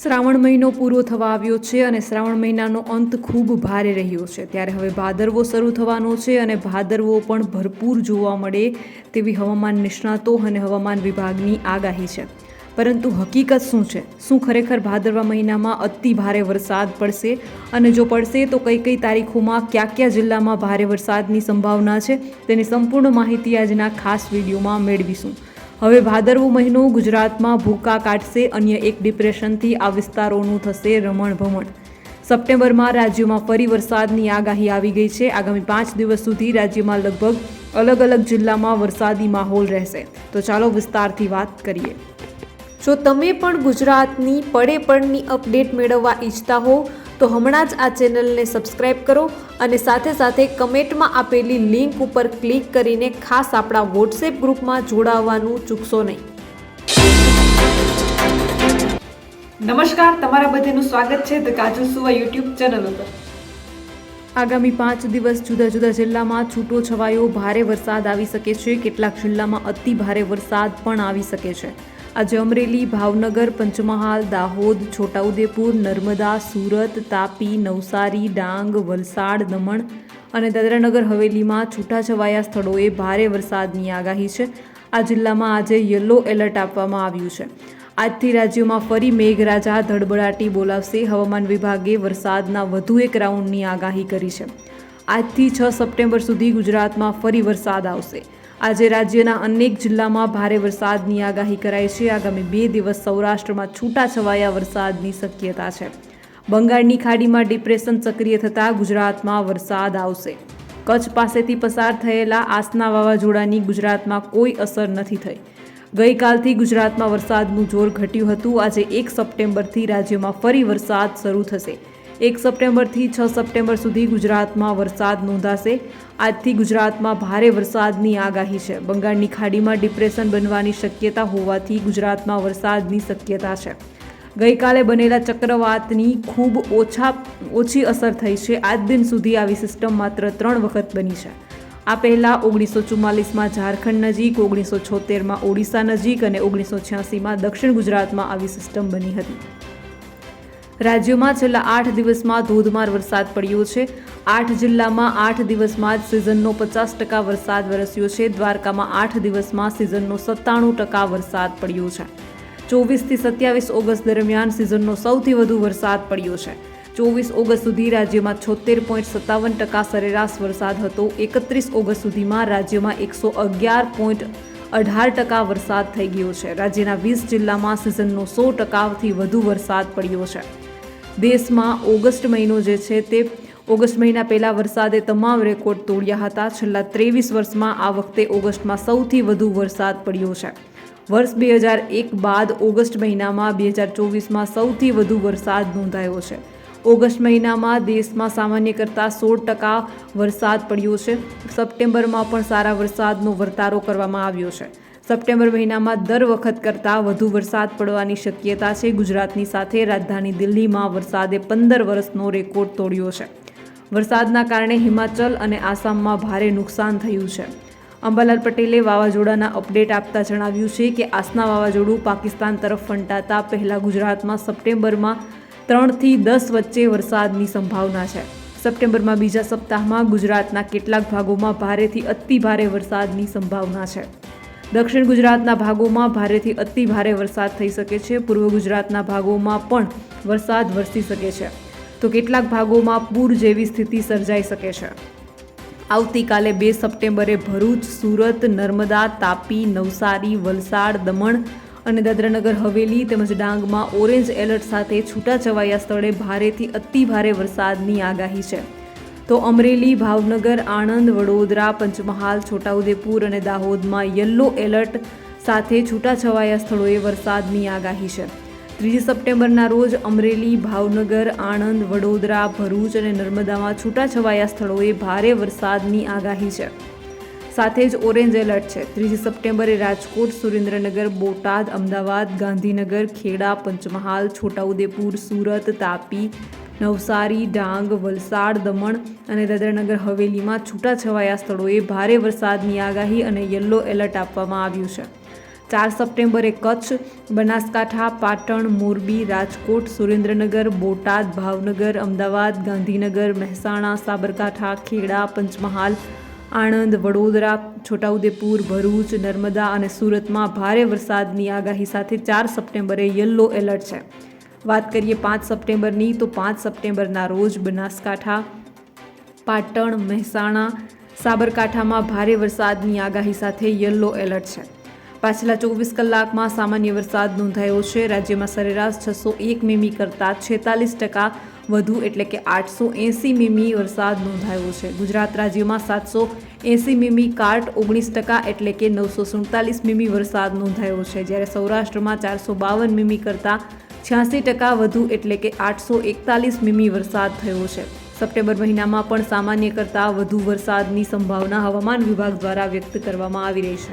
શ્રાવણ મહિનો પૂરો થવા આવ્યો છે અને શ્રાવણ મહિનાનો અંત ખૂબ ભારે રહ્યો છે. ત્યારે હવે ભાદરવો શરૂ થવાનો છે અને ભાદરવો પણ ભરપૂર જોવા મળે તેવી હવામાન નિષ્ણાતો અને હવામાન વિભાગની આગાહી છે. પરંતુ હકીકત શું છે? શું ખરેખર ભાદરવા મહિનામાં અતિ ભારે વરસાદ પડશે? અને જો પડશે, તો કઈ કઈ તારીખોમાં કયા કયા જિલ્લામાં ભારે વરસાદની સંભાવના છે? તેની સંપૂર્ણ માહિતી આજના ખાસ વિડીયોમાં મેળવીશું. હવે ભાદરવો મહિનો ગુજરાતમાં ભૂકા કાઢશે, અન્ય એક ડિપ્રેશનથી આ વિસ્તારોનું થશે રમણ ભમણ સપ્ટેમ્બરમાં રાજ્યમાં ફરી વરસાદની આગાહી આવી ગઈ છે. આગામી પાંચ દિવસ સુધી રાજ્યમાં લગભગ અલગ અલગ જિલ્લામાં વરસાદી માહોલ રહેશે. તો ચાલો વિસ્તારથી વાત કરીએ. જો તમે પણ ગુજરાતની પડે પડની અપડેટ મેળવવા ઈચ્છતા હો તો હમણાં જ આ ચેનલને સબસ્ક્રાઇબ કરો અને સાથે સાથે કમેન્ટમાં આપેલી લિંક ઉપર ક્લિક કરીને ખાસ આપણા વોટ્સએપ ગ્રુપમાં જોડાવવાનું ચૂકશો નહીં. નમસ્કાર તમારા બધાનું સ્વાગત છે ધ કાજુ સુવા યુટ્યુબ ચેનલ ઉપર. આગામી પાંચ દિવસ જુદા જુદા જિલ્લામાં છૂટો છવાયો ભારે વરસાદ આવી શકે છે. કેટલાક જિલ્લામાં અતિ ભારે વરસાદ પણ આવી શકે છે. આજે અમરેલી ભાવનગર પંચમહાલ, દાહોદ, છોટાઉદેપુર, નર્મદા, સુરત, તાપી, નવસારી, ડાંગ, વલસાડ, દમણ અને દાદરાનગર હવેલીમાં છૂટાછવાયા સ્થળોએ ભારે વરસાદની આગાહી છે. આ જિલ્લામાં આજે યલો એલર્ટ આપવામાં આવ્યું છે. આજથી રાજ્યમાં ફરી મેઘરાજા ધડબડાટી બોલાવશે. હવામાન વિભાગે વરસાદના વધુ એક રાઉન્ડની આગાહી કરી છે. આજથી છ સપ્ટેમ્બર સુધી ગુજરાતમાં ફરી વરસાદ આવશે. આજે રાજ્યના અનેક જિલ્લામાં ભારે વરસાદની આગાહી કરાઈ છે. આગામી બે દિવસ સૌરાષ્ટ્રમાં છૂટાછવાયા વરસાદની શક્યતા છે. બંગાળની ખાડીમાં ડિપ્રેશન સક્રિય થતાં ગુજરાતમાં વરસાદ આવશે. કચ્છ પાસેથી પસાર થયેલા આસના વાવાઝોડાની ગુજરાતમાં કોઈ અસર નથી થઈ. ગઈકાલથી ગુજરાતમાં વરસાદનું જોર ઘટ્યું હતું. આજે એક સપ્ટેમ્બરથી રાજ્યમાં ફરી વરસાદ શરૂ થશે. એક સપ્ટેમ્બરથી છ સપ્ટેમ્બર સુધી ગુજરાતમાં વરસાદ નોંધાશે. આજથી ગુજરાતમાં ભારે વરસાદની આગાહી છે. બંગાળની ખાડીમાં ડિપ્રેશન બનવાની શક્યતા હોવાથી ગુજરાતમાં વરસાદની શક્યતા છે. ગઈકાલે બનેલા ચક્રવાતની ખૂબ ઓછા, ઓછી અસર થઈ છે. આજ દિન સુધી આવી સિસ્ટમ માત્ર ત્રણ વખત બની છે. આ પહેલાં ઓગણીસો ચુમ્માલીસમાં ઝારખંડ નજીક, ઓગણીસો છોતેરમાં ઓડિશા નજીક અને ઓગણીસો છ્યાસીમાં દક્ષિણ ગુજરાતમાં આવી સિસ્ટમ બની હતી. રાજ્યમાં છેલ્લા આઠ દિવસમાં ધોધમાર વરસાદ પડ્યો છે. આઠ જિલ્લામાં આઠ દિવસમાં જ સિઝનનો પચાસ ટકા વરસાદ વરસ્યો છે. દ્વારકામાં આઠ દિવસમાં સિઝનનો સત્તાણું ટકા વરસાદ પડ્યો છે. ચોવીસથી સત્યાવીસ ઓગસ્ટ દરમિયાન સિઝનનો સૌથી વધુ વરસાદ પડ્યો છે. ચોવીસ ઓગસ્ટ સુધી રાજ્યમાં છોતેર પોઈન્ટ સત્તાવન ટકા સરેરાશ વરસાદ હતો. એકત્રીસ ઓગસ્ટ સુધીમાં રાજ્યમાં એકસો અગિયાર પોઈન્ટ અઢાર ટકા વરસાદ થઈ ગયો છે. રાજ્યના વીસ જિલ્લામાં સિઝનનો સો ટકાથી વધુ વરસાદ પડ્યો છે. દેશમાં ઓગસ્ટ મહિનો જે છે તે ઓગસ્ટ મહિના પહેલાં વરસાદે તમામ રેકોર્ડ તોડ્યા હતા. છેલ્લા ત્રેવીસ વર્ષમાં આ વખતે ઓગસ્ટમાં સૌથી વધુ વરસાદ પડ્યો છે. વર્ષ બે હજાર એક બાદ ઓગસ્ટ મહિનામાં બે હજાર ચોવીસમાં સૌથી વધુ વરસાદ નોંધાયો છે. ઓગસ્ટ મહિનામાં દેશમાં સામાન્ય કરતાં સોળ ટકા વરસાદ પડ્યો છે. સપ્ટેમ્બરમાં પણ સારા વરસાદનો વર્તારો કરવામાં આવ્યો છે. સપ્ટેમ્બર મહિનામાં દર વખત કરતાં વધુ વરસાદ પડવાની શક્યતા છે. ગુજરાતની સાથે રાજધાની દિલ્હીમાં વરસાદે પંદર વર્ષનો રેકોર્ડ તોડ્યો છે. વરસાદના કારણે હિમાચલ અને આસામમાં ભારે નુકસાન થયું છે. અંબાલાલ પટેલે વાવાઝોડાના અપડેટ આપતા જણાવ્યું છે કે આસના વાવાઝોડું પાકિસ્તાન તરફ ફંટાતા પહેલાં ગુજરાતમાં સપ્ટેમ્બરમાં ત્રણથી દસ વચ્ચે વરસાદની સંભાવના છે. સપ્ટેમ્બરમાં બીજા સપ્તાહમાં ગુજરાતના કેટલાક ભાગોમાં ભારેથી અતિ ભારે વરસાદની સંભાવના છે. દક્ષિણ ગુજરાતના ભાગોમાં ભારેથી અતિ ભારે વરસાદ થઈ શકે છે. પૂર્વ ગુજરાતના ભાગોમાં પણ વરસાદ વરસી શકે છે. તો કેટલાક ભાગોમાં પૂર જેવી સ્થિતિ સર્જાઈ શકે છે. આવતીકાલે બે સપ્ટેમ્બરે ભરૂચ, સુરત, નર્મદા, તાપી, નવસારી, વલસાડ, દમણ અને દાદરાનગર, હવેલી તેમજ ડાંગમાં ઓરેન્જ એલર્ટ સાથે છૂટાછવાયા સ્થળે ભારેથી અતિ ભારે વરસાદની આગાહી છે. તો અમરેલી, ભાવનગર, આણંદ, વડોદરા, પંચમહાલ, છોટાઉદેપુર અને દાહોદમાં યલો એલર્ટ સાથે છૂટાછવાયા સ્થળોએ વરસાદની આગાહી છે. ત્રીજી સપ્ટેમ્બરના રોજ અમરેલી, ભાવનગર, આણંદ, વડોદરા, ભરૂચ અને નર્મદામાં છૂટાછવાયા સ્થળોએ ભારે વરસાદની આગાહી છે. સાથે જ ઓરેન્જ એલર્ટ છે. ત્રીજી સપ્ટેમ્બરે રાજકોટ, સુરેન્દ્રનગર, બોટાદ, અમદાવાદ, ગાંધીનગર, ખેડા, પંચમહાલ, છોટાઉદેપુર, સુરત, તાપી નવસારી, ડાંગ, વલસાડ, દમણ અને દાદરાનગર હવેલીમાં છૂટાછવાયા સ્થળોએ ભારે વરસાદની આગાહી અને યલો એલર્ટ આપવામાં આવ્યું છે. ચાર સપ્ટેમ્બરે કચ્છ, બનાસકાંઠા, પાટણ, મોરબી, રાજકોટ, સુરેન્દ્રનગર, બોટાદ, ભાવનગર, અમદાવાદ, ગાંધીનગર, મહેસાણા, સાબરકાંઠા, ખેડા, પંચમહાલ, આણંદ, વડોદરા, છોટાઉદેપુર, ભરૂચ, નર્મદા અને સુરતમાં ભારે વરસાદની આગાહી સાથે ચાર સપ્ટેમ્બરે યલો એલર્ટ છે. વાત કરીએ પાંચ સપ્ટેમ્બરની, તો પાંચ સપ્ટેમ્બરના રોજ બનાસકાંઠા, પાટણ, મહેસાણા, સાબરકાંઠામાં ભારે વરસાદની આગાહી સાથે યલો એલર્ટ છે. પાછલા ચોવીસ કલાકમાં સામાન્ય વરસાદ નોંધાયો છે. રાજ્યમાં સરેરાશ છસો એક મીમી કરતાં છેતાલીસ ટકા વધુ, એટલે કે આઠસો એંસી મીમી વરસાદ નોંધાયો છે. ગુજરાત રાજ્યમાં સાતસો એંસી મીમી કાર્ટ ઓગણીસ ટકા, એટલે કે નવસો સુડતાલીસ મીમી વરસાદ નોંધાયો છે. જ્યારે સૌરાષ્ટ્રમાં ચારસો બાવન મીમી કરતાં છ્યાસી ટકા વધુ એટલે કે આઠસો એકતાલીસ મીમી વરસાદ થયો છે. સપ્ટેમ્બર મહિનામાં પણ સામાન્ય કરતાં વધુ વરસાદની સંભાવના હવામાન વિભાગ દ્વારા વ્યક્ત કરવામાં આવી રહી છે.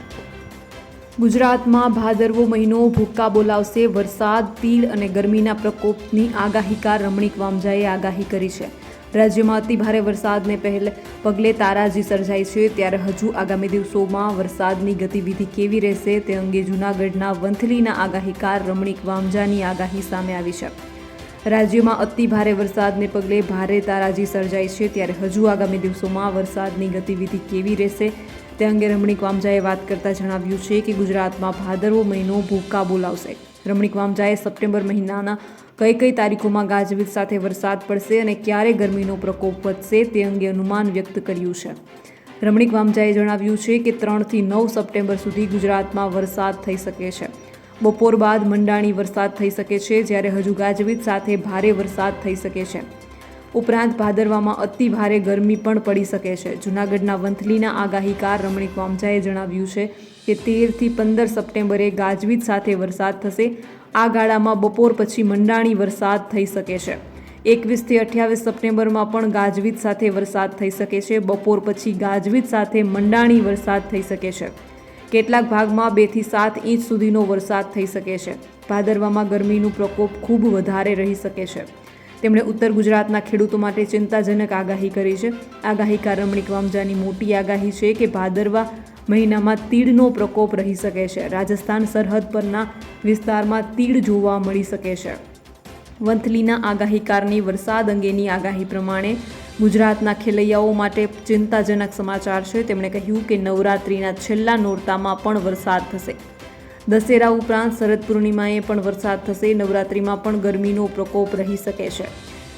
ગુજરાતમાં ભાદરવો મહિનો ભૂક્કા બોલાવશે, વરસાદ, તીડ અને ગરમીના પ્રકોપની આગાહીકાર રમણીક વામજાએ આગાહી કરી છે. રાજ્યમાં અતિ ભારે વરસાદને પહેલ, પગલે તારાજી સર્જાઈ છે. ત્યારે હજુ આગામી દિવસોમાં વરસાદની ગતિવિધિ કેવી રહેશે તે અંગે જૂનાગઢના વંથલીના આગાહીકાર રમણીક વામજાની આગાહી સામે આવી છે. રાજ્યમાં અતિ ભારે વરસાદને પગલે ભારે તારાજી સર્જાઈ છે. ત્યારે હજુ આગામી દિવસોમાં વરસાદની ગતિવિધિ કેવી રહેશે તે અંગે રમણીક વામજાએ વાત કરતા જણાવ્યું છે કે ગુજરાતમાં ભાદરવો મહિનો ભૂકા બોલાવશે. રમણીક વામજાએ સપ્ટેમ્બર મહિનાના કઈ કઈ તારીખોમાં ગાજવીજ સાથે વરસાદ પડશે અને ક્યારે ગરમીનો પ્રકોપ વધશે તે અંગે અનુમાન વ્યક્ત કર્યું છે. રમણીક વામજાએ જણાવ્યું છે કે ત્રણથી નવ સપ્ટેમ્બર સુધી ગુજરાતમાં વરસાદ થઈ શકે છે. બપોર બાદ મંડાણી વરસાદ થઈ શકે છે, જ્યારે હજુ ગાજવીજ સાથે ભારે વરસાદ થઈ શકે છે. ઉપરાંત ભાદરવામાં અતિ ભારે ગરમી પણ પડી શકે છે. જૂનાગઢના વંથલીના આગાહીકાર રમણીક વામજાએ જણાવ્યું છે કે તેરથી પંદર સપ્ટેમ્બરે ગાજવીજ સાથે વરસાદ થશે આ ગાળામાં બપોર પછી મંડાણી વરસાદ થઈ શકે છે. એકવીસથી અઠ્યાવીસ સપ્ટેમ્બરમાં પણ ગાજવીજ સાથે વરસાદ થઈ શકે છે. બપોર પછી ગાજવીજ સાથે મંડાણી વરસાદ થઈ શકે છે. કેટલાક ભાગમાં બેથી સાત ઇંચ સુધીનો વરસાદ થઈ શકે છે. ભાદરવામાં ગરમીનું પ્રકોપ ખૂબ વધારે રહી શકે છે. તેમણે ઉત્તર ગુજરાતના ખેડૂતો માટે ચિંતાજનક આગાહી કરી છે. આગાહીકાર રમણીક વામજાની મોટી આગાહી છે કે ભાદરવા મહિનામાં તીડનો પ્રકોપ રહી શકે છે. રાજસ્થાન સરહદ પરના વિસ્તારમાં તીડ જોવા મળી શકે છે. વંથલીના આગાહીકારની વરસાદ અંગેની આગાહી પ્રમાણે ગુજરાતના ખેલૈયાઓ માટે ચિંતાજનક સમાચાર છે. તેમણે કહ્યું કે નવરાત્રિના છેલ્લા નોરતામાં પણ વરસાદ થશે. દશેરા ઉપરાંત શરદ પૂર્ણિમાએ પણ વરસાદ થશે. નવરાત્રિમાં પણ ગરમીનો પ્રકોપ રહી શકે છે.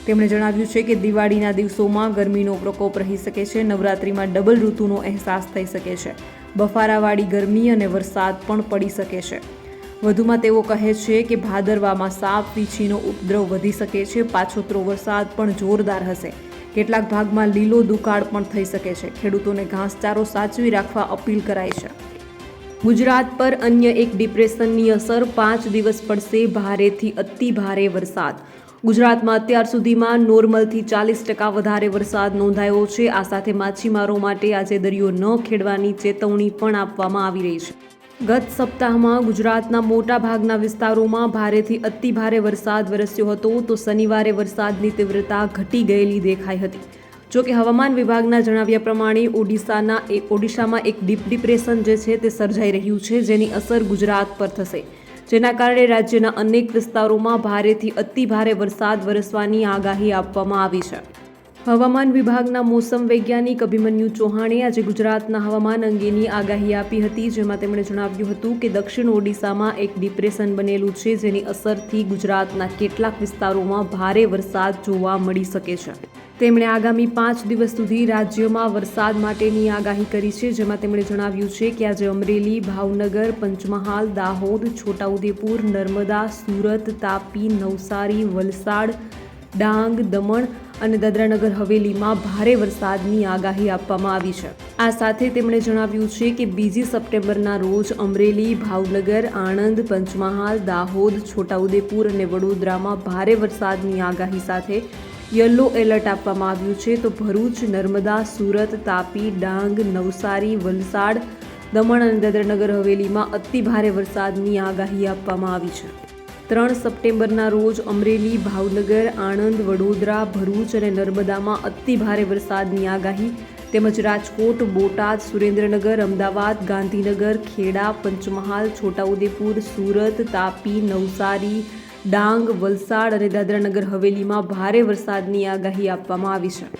તેમણે જણાવ્યું છે કે દિવાળીના દિવસોમાં ગરમીનો પ્રકોપ રહી શકે છે. નવરાત્રિમાં ડબલ ઋતુનો અહેસાસ થઈ શકે છે. બફારાવાળી ગરમી અને વરસાદ પણ પડી શકે છે. વધુમાં તેઓ કહે છે કે ભાદરવામાં સાપ વીછીનો ઉપદ્રવ વધી શકે છે, પાછોતરો વરસાદ પણ જોરદાર હશે. કેટલાક ભાગમાં લીલો દુકાળ પણ થઈ શકે છે. ખેડૂતોને ઘાસચારો સાચવી રાખવા અપીલ કરાઈ છે. ગુજરાત પર અન્ય એક ડિપ્રેશનની અસર પાંચ દિવસ પડશે. ભારેથી અતિ ભારે વરસાદ. ગુજરાતમાં અત્યાર સુધીમાં નોર્મલથી ચાલીસ ટકા વધારે વરસાદ નોંધાયો છે. આ સાથે માછીમારો માટે આજે દરિયો ન ખેડવાની ચેતવણી પણ આપવામાં આવી રહી છે. ગત સપ્તાહમાં ગુજરાતના મોટા ભાગના વિસ્તારોમાં ભારેથી અતિ ભારે વરસાદ વરસ્યો હતો તો શનિવારે વરસાદની તીવ્રતા ઘટી ગયેલી દેખાઈ હતી. જો કે હવામાન વિભાગના જણાવ્યા પ્રમાણે ઓડિશાના ઓડિશામાં એક ડીપ ડિપ્રેશન જે છે તે સર્જાઈ રહ્યું છે જેની અસર ગુજરાત પર થશે. જેના કારણે રાજ્યના અનેક વિસ્તારોમાં ભારેથી અતિ ભારે વરસાદ વરસવાની આગાહી આપવામાં આવી છે. હવામાન વિભાગના મોસમ વૈજ્ઞાનિક અભિમન્યુ ચૌહાણે આજે ગુજરાતના હવામાન અંગેની આગાહી આપી હતી, જેમાં તેમણે જણાવ્યું હતું કે દક્ષિણ ઓડિશામાં એક ડિપ્રેશન બનેલું છે, જેની અસરથી ગુજરાતના કેટલાક વિસ્તારોમાં ભારે વરસાદ જોવા મળી શકે છે. તેમણે આગામી પાંચ દિવસ સુધી રાજ્યમાં વરસાદ માટેની આગાહી કરી છે, જેમાં તેમણે જણાવ્યું છે કે આજે અમરેલી, ભાવનગર, પંચમહાલ, દાહોદ, છોટાઉદેપુર, નર્મદા, સુરત, તાપી, નવસારી, વલસાડ, ડાંગ, દમણ અને દાદરાનગર હવેલીમાં ભારે વરસાદની આગાહી આપવામાં આવી છે. આ સાથે તેમણે જણાવ્યું છે કે બીજી સપ્ટેમ્બરના રોજ અમરેલી, ભાવનગર, આણંદ, પંચમહાલ, દાહોદ, છોટાઉદેપુર અને વડોદરામાં ભારે વરસાદની આગાહી સાથે યલો એલર્ટ આપવામાં આવ્યું છે. તો ભરૂચ, નર્મદા, સુરત, તાપી, ડાંગ, નવસારી, વલસાડ, દમણ અને દાદરાનગર હવેલીમાં અતિ ભારે વરસાદની આગાહી આપવામાં આવી છે. ત્રણ સપ્ટેમ્બરના રોજ અમરેલી, ભાવનગર, આણંદ, વડોદરા, ભરૂચ અને નર્મદામાં અતિ ભારે વરસાદની આગાહી. તેમજ રાજકોટ, બોટાદ, સુરેન્દ્રનગર, અમદાવાદ, ગાંધીનગર, ખેડા, પંચમહાલ, છોટાઉદેપુર, સુરત, તાપી, નવસારી, ડાંગ, વલસાડ અને દાદરાનગર હવેલીમાં ભારે વરસાદની આગાહી આપવામાં આવી છે.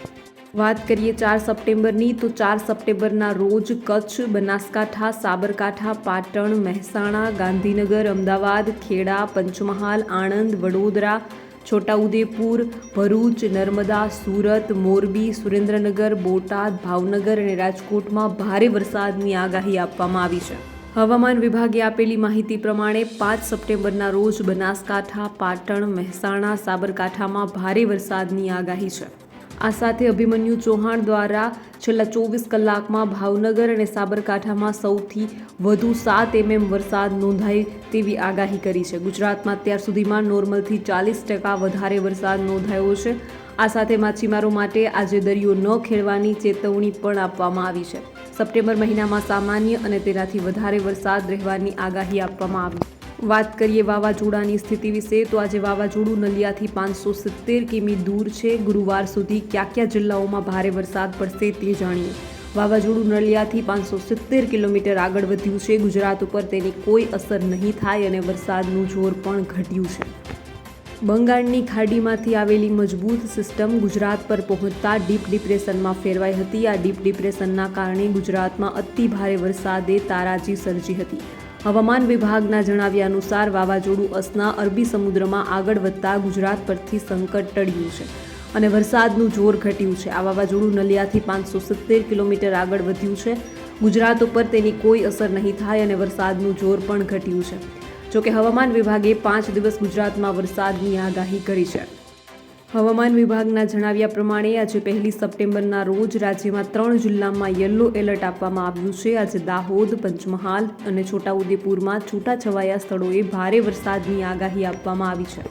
વાત કરીએ ચાર સપ્ટેમ્બરની, તો ચાર સપ્ટેમ્બરના રોજ કચ્છ, બનાસકાંઠા, સાબરકાંઠા, પાટણ, મહેસાણા, ગાંધીનગર, અમદાવાદ, ખેડા, પંચમહાલ, આણંદ, વડોદરા, છોટાઉદેપુર, ભરૂચ, નર્મદા, સુરત, મોરબી, સુરેન્દ્રનગર, બોટાદ, ભાવનગર અને રાજકોટમાં ભારે વરસાદની આગાહી આપવામાં આવી છે. હવામાન વિભાગે આપેલી માહિતી પ્રમાણે પાંચ સપ્ટેમ્બરના રોજ બનાસકાંઠા, પાટણ, મહેસાણા, સાબરકાંઠામાં ભારે વરસાદની આગાહી છે. આ સાથે અભિમન્યુ ચૌહાણ દ્વારા છેલ્લા ચોવીસ કલાકમાં ભાવનગર અને સાબરકાંઠામાં સૌથી વધુ સાત એમએમ વરસાદ નોંધાય તેવી આગાહી કરી છે. ગુજરાતમાં અત્યાર સુધીમાં નોર્મલથી ચાલીસ ટકા વધારે વરસાદ નોંધાયો છે. આ સાથે માછીમારો માટે આજે દરિયો ન ખેડવાની ચેતવણી પણ આપવામાં આવી છે. સપ્ટેમ્બર મહિનામાં સામાન્ય અને તેનાથી વધારે વરસાદ રહેવાની આગાહી આપવામાં આવી. વાત કરીએ વાવાઝોડાની સ્થિતિ વિશે, તો આજે વાવાઝોડું નલિયાથી પાંચસો સિત્તેર કિમી દૂર છે. ગુરુવાર સુધી કયા કયા જિલ્લાઓમાં ભારે વરસાદ પડશે તે જાણીએ. વાવાઝોડું નલિયાથી પાંચસો સિત્તેર કિલોમીટર આગળ વધ્યું છે. ગુજરાત ઉપર તેની કોઈ અસર નહીં થાય અને વરસાદનું જોર પણ ઘટ્યું છે. બંગાળની ખાડીમાંથી આવેલી મજબૂત સિસ્ટમ ગુજરાત પર પહોંચતા ડીપ ડિપ્રેશનમાં ફેરવાઈ હતી. આ ડીપ ડિપ્રેશનના કારણે ગુજરાતમાં અતિ ભારે વરસાદે તારાજી સર્જી હતી. હવામાન વિભાગના જણાવ્યા અનુસાર વાવાઝોડું અસના અરબી સમુદ્રમાં આગળ વધતા ગુજરાત પરથી સંકટ ટળ્યું છે અને વરસાદનું જોર ઘટ્યું છે. આ વાવાઝોડું નલિયાથી પાંચસો સિત્તેર કિલોમીટર આગળ વધ્યું છે. ગુજરાત ઉપર તેની કોઈ અસર નહીં થાય અને વરસાદનું જોર પણ ઘટ્યું છે. જોકે હવામાન વિભાગે પાંચ દિવસ ગુજરાતમાં વરસાદની આગાહી કરી છે. હવામાન વિભાગના જણાવ્યા પ્રમાણે આજે પહેલી સપ્ટેમ્બરના રોજ રાજ્યમાં ત્રણ જિલ્લામાં યલો એલર્ટ આપવામાં આવ્યું છે. આજે દાહોદ, પંચમહાલ અને છોટાઉદેપુરમાં છૂટાછવાયા સ્થળોએ ભારે વરસાદની આગાહી આપવામાં આવી છે.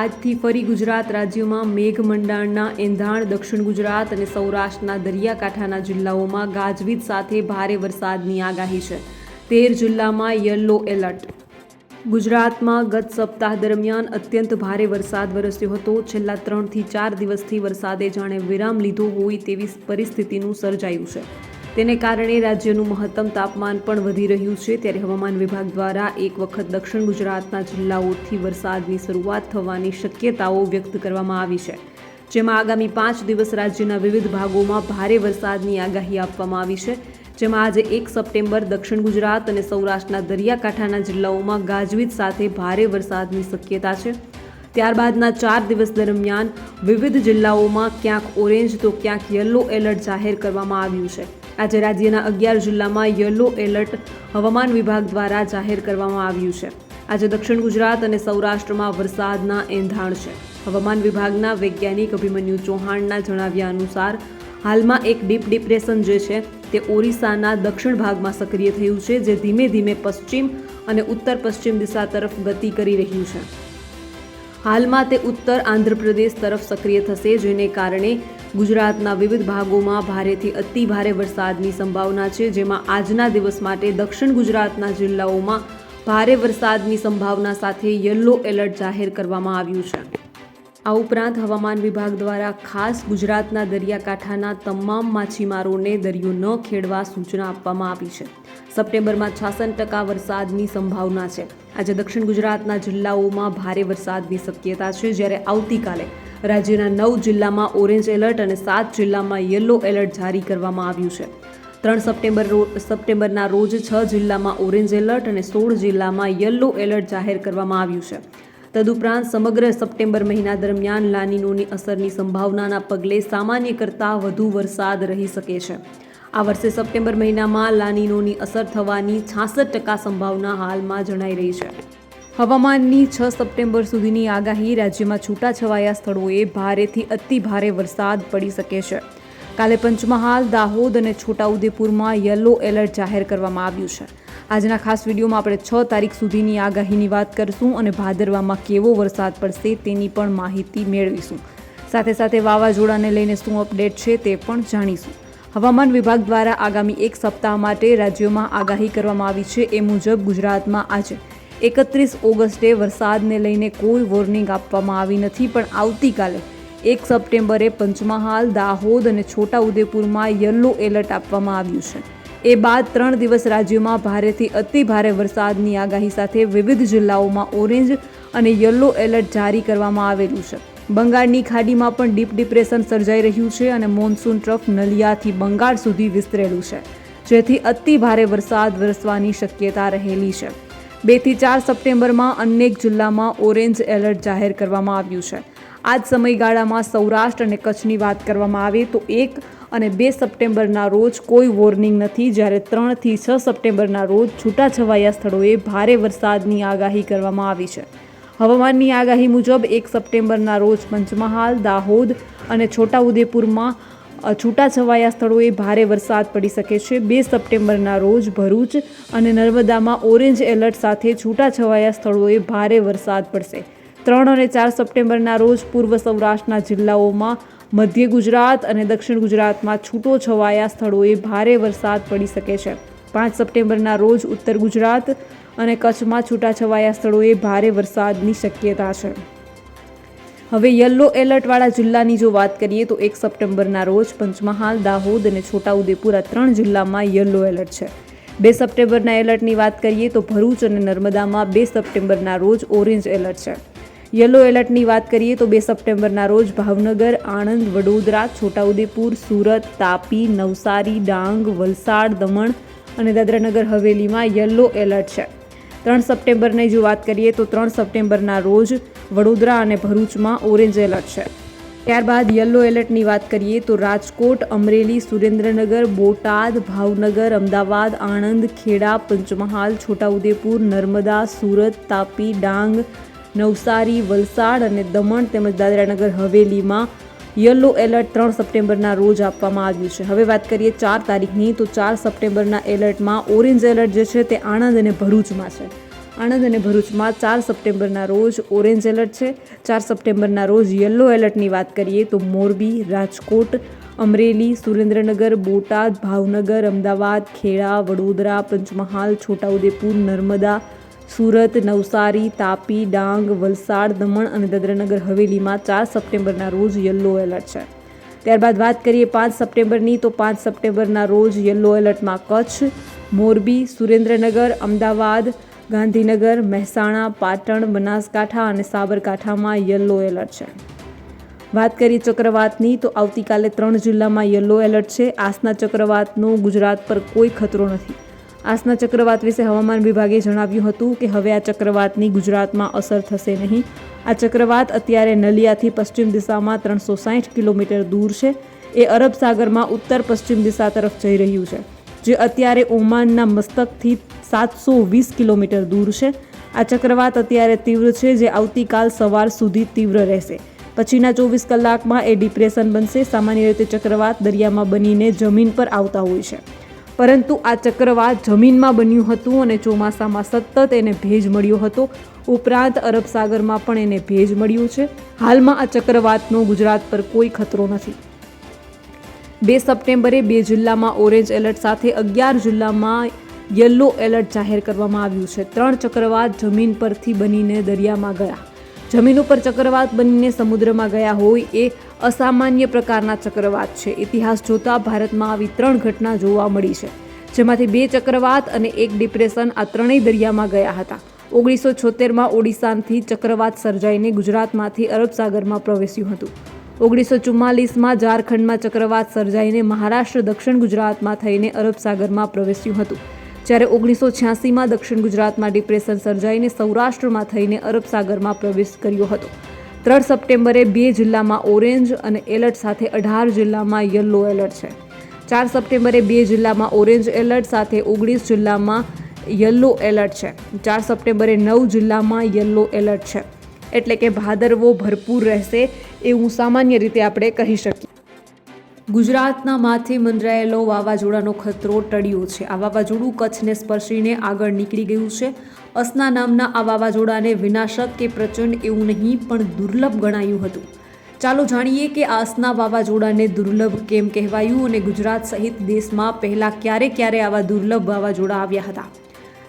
આજથી ફરી ગુજરાત રાજ્યમાં મેઘમંડાણના એંધાણ, દક્ષિણ ગુજરાત અને સૌરાષ્ટ્રના દરિયાકાંઠાના જિલ્લાઓમાં ગાજવીજ સાથે ભારે વરસાદની આગાહી છે. તેર જિલ્લામાં યલો એલર્ટ ગુજરાતમાં ગત સપ્તાહ દરમિયાન અત્યંત ભારે વરસાદ વરસ્યો હતો. છેલ્લા ત્રણથી ચાર દિવસથી વરસાદે જાણે વિરામ લીધો હોય તેવી પરિસ્થિતિનું સર્જાયું છે. તેને કારણે રાજ્યનું મહત્તમ તાપમાન પણ વધી રહ્યું છે. ત્યારે હવામાન વિભાગ દ્વારા એક વખત દક્ષિણ ગુજરાતના જિલ્લાઓથી વરસાદની શરૂઆત થવાની શક્યતાઓ વ્યક્ત કરવામાં આવી છે. જેમાં આગામી પાંચ દિવસ રાજ્યના વિવિધ ભાગોમાં ભારે વરસાદની આગાહી આપવામાં આવી છે. જેમાં આજે એક સપ્ટેમ્બર દક્ષિણ ગુજરાત અને સૌરાષ્ટ્રના દરિયાકાંઠાના જિલ્લાઓમાં ગાજવીજ સાથે ભારે વરસાદની શક્યતા છે. ત્યારબાદના ચાર દિવસ દરમિયાન વિવિધ જિલ્લાઓમાં ક્યાંક ઓરેન્જ તો ક્યાંક યલો એલર્ટ જાહેર કરવામાં આવ્યું છે. આજે રાજ્યના અગિયાર જિલ્લામાં યલો એલર્ટ હવામાન વિભાગ દ્વારા જાહેર કરવામાં આવ્યું છે. આજે દક્ષિણ ગુજરાત અને સૌરાષ્ટ્રમાં વરસાદના એંધાણ છે. હવામાન વિભાગના વૈજ્ઞાનિક અભિમન્યુ ચૌહાણના જણાવ્યા અનુસાર, હાલમાં એક ડીપ ડિપ્રેશન જે છે તે ઓરિસ્સાના દક્ષિણ ભાગમાં સક્રિય થયું છે, જે ધીમે ધીમે પશ્ચિમ અને ઉત્તર પશ્ચિમ દિશા તરફ ગતિ કરી રહ્યું છે. હાલમાં તે ઉત્તર આંધ્રપ્રદેશ તરફ સક્રિય થશે, જેને કારણે ગુજરાતના વિવિધ ભાગોમાં ભારેથી અતિ ભારે વરસાદની સંભાવના છે, જેમાં આજના દિવસ માટે દક્ષિણ ગુજરાતના જિલ્લાઓમાં ભારે વરસાદની સંભાવના સાથે યલો એલર્ટ જાહેર કરવામાં આવ્યું છે. આ ઉપરાંત હવામાન વિભાગ દ્વારા ખાસ ગુજરાતના દરિયાકાંઠાના તમામ માછીમારોને દરિયો ન ખેડવા સૂચના આપવામાં આવી છે. સપ્ટેમ્બરમાં છાસઠ ટકા વરસાદની સંભાવના છે. આજે દક્ષિણ ગુજરાતના જિલ્લાઓમાં ભારે વરસાદની શક્યતા છે જ્યારે આવતીકાલે રાજ્યના નવ જિલ્લામાં ઓરેન્જ એલર્ટ અને સાત જિલ્લામાં યલો એલર્ટ જારી કરવામાં આવ્યું છે. ત્રણ સપ્ટેમ્બર સપ્ટેમ્બરના રોજ છ જિલ્લામાં ઓરેન્જ એલર્ટ અને સોળ જિલ્લામાં યલો એલર્ટ જાહેર કરવામાં આવ્યું છે. તદુપરાંત સમગ્ર સપ્ટેમ્બર મહિના દરમિયાન લાનીનોની અસરની સંભાવનાના પગલે સામાન્ય કરતાં વધુ વરસાદ રહી શકે છે. આ વર્ષે સપ્ટેમ્બર મહિનામાં લાનીનોની અસર થવાની છાસઠ ટકા સંભાવના હાલમાં જણાઈ રહી છે. હવામાનની છ સપ્ટેમ્બર સુધીની આગાહી રાજ્યમાં છૂટાછવાયા સ્થળોએ ભારેથી અતિ ભારે વરસાદ પડી શકે છે. કાલે પંચમહાલ, દાહોદ અને છોટાઉદેપુરમાં યલો એલર્ટ જાહેર કરવામાં આવ્યું છે. આજના ખાસ વિડીયોમાં આપણે છ તારીખ સુધીની આગાહીની વાત કરીશું અને ભાદરવામાં કેવો વરસાદ પડશે તેની પણ માહિતી મેળવીશું. સાથે સાથે વાવાઝોડાને લઈને શું અપડેટ છે તે પણ જાણીશું. હવામાન વિભાગ દ્વારા આગામી એક સપ્તાહ માટે રાજ્યોમાં આગાહી કરવામાં આવી છે એ મુજબ ગુજરાતમાં આજે એકત્રીસ ઓગસ્ટે વરસાદને લઈને કોઈ વોર્નિંગ આપવામાં આવી નથી, પણ આવતીકાલે એક સપ્ટેમ્બરે પંચમહાલ, દાહોદ અને છોટાઉદેપુરમાં યલો એલર્ટ આપવામાં આવ્યું છે. એ બાદ ત્રણ દિવસ રાજ્યમાં ભારેથી અતિ ભારે વરસાદની આગાહી સાથે વિવિધ જિલ્લાઓમાં ઓરેન્જ અને યલો એલર્ટ જારી કરવામાં આવેલું છે. બંગાળની ખાડીમાં પણ ડીપ ડિપ્રેશન સર્જાઈ રહ્યું છે અને મોન્સૂન ટ્રફ નલિયાથી બંગાળ સુધી વિસ્તરેલું છે, જેથી અતિ ભારે વરસાદ વરસવાની શક્યતા રહેલી છે. બેથી ચાર સપ્ટેમ્બરમાં અનેક જિલ્લામાં ઓરેન્જ એલર્ટ જાહેર કરવામાં આવ્યું છે. આ જ સમયગાળામાં સૌરાષ્ટ્ર અને કચ્છની વાત કરવામાં આવે તો એક અને બે સપ્ટેમ્બરના રોજ કોઈ વોર્નિંગ નથી. જ્યારે ત્રણથી છ સપ્ટેમ્બરના રોજ છૂટાછવાયા સ્થળોએ ભારે વરસાદની આગાહી કરવામાં આવી છે. હવામાનની આગાહી મુજબ એક સપ્ટેમ્બરના રોજ પંચમહાલ, દાહોદ અને છોટાઉદેપુરમાં છૂટાછવાયા સ્થળોએ ભારે વરસાદ પડી શકે છે. બે સપ્ટેમ્બરના રોજ ભરૂચ અને નર્મદામાં ઓરેન્જ એલર્ટ સાથે છૂટાછવાયા સ્થળોએ ભારે વરસાદ પડશે. ત્રણ અને ચાર સપ્ટેમ્બરના રોજ પૂર્વ સૌરાષ્ટ્રના જિલ્લાઓમાં મધ્ય ગુજરાત અને દક્ષિણ ગુજરાતમાં છૂટો છવાયા સ્થળોએ ભારે વરસાદ પડી શકે છે. પાંચ સપ્ટેમ્બરના રોજ ઉત્તર ગુજરાત અને કચ્છમાં છૂટાછવાયા સ્થળોએ ભારે વરસાદની શક્યતા છે. હવે યલો એલર્ટવાળા જિલ્લાની જો વાત કરીએ તો એક સપ્ટેમ્બરના રોજ પંચમહાલ, દાહોદ અને છોટાઉદેપુર આ ત્રણ જિલ્લામાં યલો એલર્ટ છે. બે સપ્ટેમ્બરના એલર્ટની વાત કરીએ તો ભરૂચ અને નર્મદામાં બે સપ્ટેમ્બરના રોજ ઓરેન્જ એલર્ટ છે. યલો એલર્ટની વાત કરીએ તો બે સપ્ટેમ્બરના રોજ ભાવનગર, આણંદ, વડોદરા, છોટાઉદેપુર, સુરત, તાપી, નવસારી, ડાંગ, વલસાડ, દમણ અને દાદરાનગર હવેલીમાં યલો એલર્ટ છે. ત્રણ સપ્ટેમ્બરની જો વાત કરીએ તો ત્રણ સપ્ટેમ્બરના રોજ વડોદરા અને ભરૂચમાં ઓરેન્જ એલર્ટ છે. ત્યારબાદ યલો એલર્ટની વાત કરીએ તો રાજકોટ, અમરેલી, સુરેન્દ્રનગર, બોટાદ, ભાવનગર, અમદાવાદ, આણંદ, ખેડા, પંચમહાલ, છોટાઉદેપુર, નર્મદા, સુરત, તાપી, ડાંગ નવસારી, વલસાડ અને દમણ તેમજ દાદરાનગર હવેલીમાં યલો એલર્ટ ત્રણ સપ્ટેમ્બરના રોજ આપવામાં આવ્યું છે. હવે વાત કરીએ ચાર તારીખની, તો ચાર સપ્ટેમ્બરના એલર્ટમાં ઓરેન્જ એલર્ટ જે છે તે આણંદ અને ભરૂચમાં છે. આણંદ અને ભરૂચમાં ચાર સપ્ટેમ્બરના રોજ ઓરેન્જ એલર્ટ છે. ચાર સપ્ટેમ્બરના રોજ યલો એલર્ટની વાત કરીએ તો મોરબી, રાજકોટ, અમરેલી, સુરેન્દ્રનગર, બોટાદ, ભાવનગર, અમદાવાદ, ખેડા, વડોદરા, પંચમહાલ, છોટાઉદેપુર, નર્મદા સુરત, નવસારી, તાપી, ડાંગ, વલસાડ, દમણ અને દાદરાનગર હવેલીમાં ચાર સપ્ટેમ્બરના રોજ યલો એલર્ટ છે. ત્યારબાદ વાત કરીએ પાંચ સપ્ટેમ્બરની, તો પાંચ સપ્ટેમ્બરના રોજ યલો એલર્ટમાં કચ્છ, મોરબી, સુરેન્દ્રનગર, અમદાવાદ, ગાંધીનગર, મહેસાણા, પાટણ, બનાસકાંઠા અને સાબરકાંઠામાં યલો એલર્ટ છે. વાત કરીએ ચક્રવાતની, તો આવતીકાલે ત્રણ જિલ્લામાં યલો એલર્ટ છે. આસના ચક્રવાતનો ગુજરાત પર કોઈ ખતરો નથી. આસના ચક્રવાત વિશે હવામાન વિભાગે જણાવ્યું હતું કે હવે આ ચક્રવાતની ગુજરાતમાં અસર થશે નહીં. આ ચક્રવાત અત્યારે નલિયાથી પશ્ચિમ દિશામાં ત્રણસો સાઠ કિલોમીટર દૂર છે. એ અરબ સાગરમાં ઉત્તર પશ્ચિમ દિશા તરફ જઈ રહ્યું છે, જે અત્યારે ઓમાનના મસ્તકથી સાતસો વીસ કિલોમીટર દૂર છે. આ ચક્રવાત અત્યારે તીવ્ર છે, જે આવતીકાલ સવાર સુધી તીવ્ર રહેશે. પછીના ચોવીસ કલાકમાં એ ડિપ્રેશન બનશે. સામાન્ય રીતે ચક્રવાત દરિયામાં બનીને જમીન પર આવતા હોય છે. પરંતુ આ ચક્રવાત જમીનમાં બન્યું હતું અને ચોમાસામાં સતત એને ભેજ મળ્યો હતો. ઉપરાંત અરબ સાગરમાં પણ એને ભેજ મળ્યું છે. હાલમાં આ ચક્રવાતનો ગુજરાત પર કોઈ ખતરો નથી. બે સપ્ટેમ્બરે બે જિલ્લામાં ઓરેન્જ એલર્ટ સાથે અગિયાર જિલ્લામાં યલો એલર્ટ જાહેર કરવામાં આવ્યું છે. ત્રણ ચક્રવાત જમીન પરથી બનીને દરિયામાં ગયા. જમીન ઉપર ચક્રવાત બનીને સમુદ્રમાં ગયા હોય એ અસામાન્ય પ્રકારના ચક્રવાત છે. ઇતિહાસ જોતા ભારતમાં આવી ત્રણ ઘટના જોવા મળી છે, જેમાંથી બે ચક્રવાત અને એક ડિપ્રેશન આ ત્રણેય દરિયામાં ગયા હતા. ઓગણીસો છોતેરમાં ઓડિશાથી ચક્રવાત સર્જાઈને ગુજરાતમાંથી અરબ સાગરમાં પ્રવેશ્યું હતું. ઓગણીસો ચુમ્માલીસમાં ઝારખંડમાં ચક્રવાત સર્જાઈને મહારાષ્ટ્ર દક્ષિણ ગુજરાતમાં થઈને અરબ સાગરમાં પ્રવેશ્યું હતું. જ્યારે ઓગણીસો છ્યાસીમાં દક્ષિણ ગુજરાતમાં ડિપ્રેશન સર્જાઈને સૌરાષ્ટ્રમાં થઈને અરબ સાગરમાં પ્રવેશ કર્યો હતો. ત્રણ સપ્ટેમ્બરે બે જિલ્લામાં ઓરેન્જ અને એલર્ટ સાથે અઢાર જિલ્લામાં યલો એલર્ટ છે. ચાર સપ્ટેમ્બરે બે જિલ્લામાં ઓરેન્જ એલર્ટ સાથે ઓગણીસ જિલ્લામાં યલો એલર્ટ છે. ચાર સપ્ટેમ્બરે નવ જિલ્લામાં યલો એલર્ટ છે. એટલે કે ભાદરવો ભરપૂર રહેશે એવું સામાન્ય રીતે આપણે કહી શકીએ. ગુજરાતના માથે મંડરાયેલો વાવાઝોડાનો ખતરો ટળ્યો છે. આ વાવાઝોડું કચ્છને સ્પર્શીને આગળ નીકળી ગયું છે. અસના નામના આ વાવાઝોડાને વિનાશક કે પ્રચંડ એવું નહીં, પણ દુર્લભ ગણાયું હતું. ચાલો જાણીએ કે આ અસના વાવાઝોડાને દુર્લભ કેમ કહેવાયું અને ગુજરાત સહિત દેશમાં પહેલાં ક્યારે ક્યારે આવા દુર્લભ વાવાઝોડા આવ્યા હતા.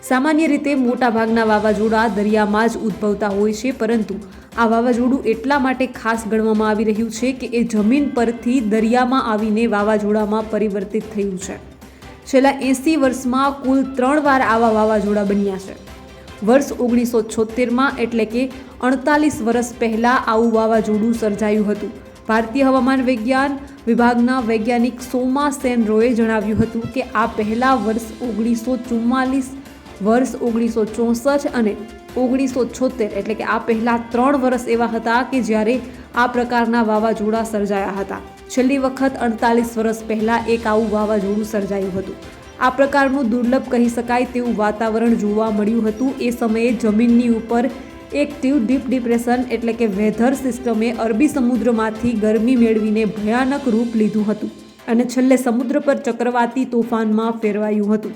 સામાન્ય રીતે મોટાભાગના વાવાઝોડા દરિયામાં જ ઉદ્ભવતા હોય છે, પરંતુ આ વાવાઝોડું એટલા માટે ખાસ ગણવામાં આવી રહ્યું છે કે એ જમીન પરથી દરિયામાં આવીને વાવાઝોડામાં પરિવર્તિત થયું છે. છેલ્લા એંસી વર્ષમાં કુલ ત્રણ વાર આવા વાવાઝોડા બન્યા છે. વર્ષ ઓગણીસો છોતેરમાં એટલે કે અડતાલીસ વર્ષ પહેલાં આવું વાવાઝોડું સર્જાયું હતું. ભારતીય હવામાન વિજ્ઞાન વિભાગના વૈજ્ઞાનિક સોમા સેન રોએ જણાવ્યું હતું કે આ પહેલા વર્ષ ઓગણીસો ચુમ્માલીસ, વર્ષ ઓગણીસો ચોસઠ અને ઓગણીસો છોતેર એટલે કે આ પહેલાં ત્રણ વર્ષ એવા હતા કે જ્યારે આ પ્રકારના વાવાઝોડા સર્જાયા હતા. છેલ્લી વખત અડતાલીસ વર્ષ પહેલાં એક આવું વાવાઝોડું સર્જાયું હતું. આ પ્રકારનું દુર્લભ કહી શકાય તેવું વાતાવરણ જોવા મળ્યું હતું. એ સમયે જમીનની ઉપર એક્ટિવ ડીપ ડિપ્રેશન એટલે કે વેધર સિસ્ટમે અરબી સમુદ્રમાંથી ગરમી મેળવીને ભયાનક રૂપ લીધું હતું. અને છેલ્લે સમુદ્ર પર ચક્રવાતી તોફાનમાં ફેરવાયું હતું.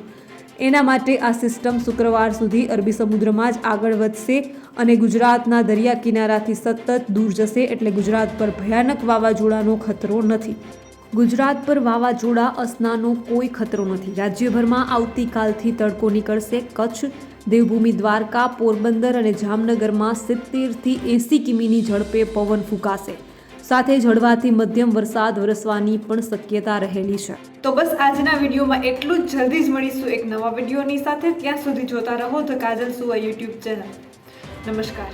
એના માટે આ સિસ્ટમ શુક્રવાર સુધી અરબી સમુદ્રમાં જ આગળ વધશે અને ગુજરાતના દરિયા કિનારાથી સતત દૂર જશે એટલે ગુજરાત પર ભયાનક વાવાઝોડાનો ખતરો નથી. ગુજરાત પર વાવાઝોડા અસનાનો કોઈ ખતરો નથી. રાજ્યભરમાં આવતીકાલથી તડકો નીકળશે. કચ્છ, દેવભૂમિ, દ્વારકા, પોરબંદર અને જામનગરમાં સિત્તેરથી એંસી કિમીની ઝડપે પવન ફૂંકાશે. સાથે જળવાથી મધ્યમ વરસાદ વરસવાની પણ શક્યતા રહેલી છે. તો બસ આજના વિડીયોમાં એટલું જ. જલ્દી જ મળીશું એક નવા વિડીયોની સાથે. ત્યાં સુધી જોતા રહો ધ કાજલ સુવા યુટ્યુબ ચેનલ. નમસ્કાર.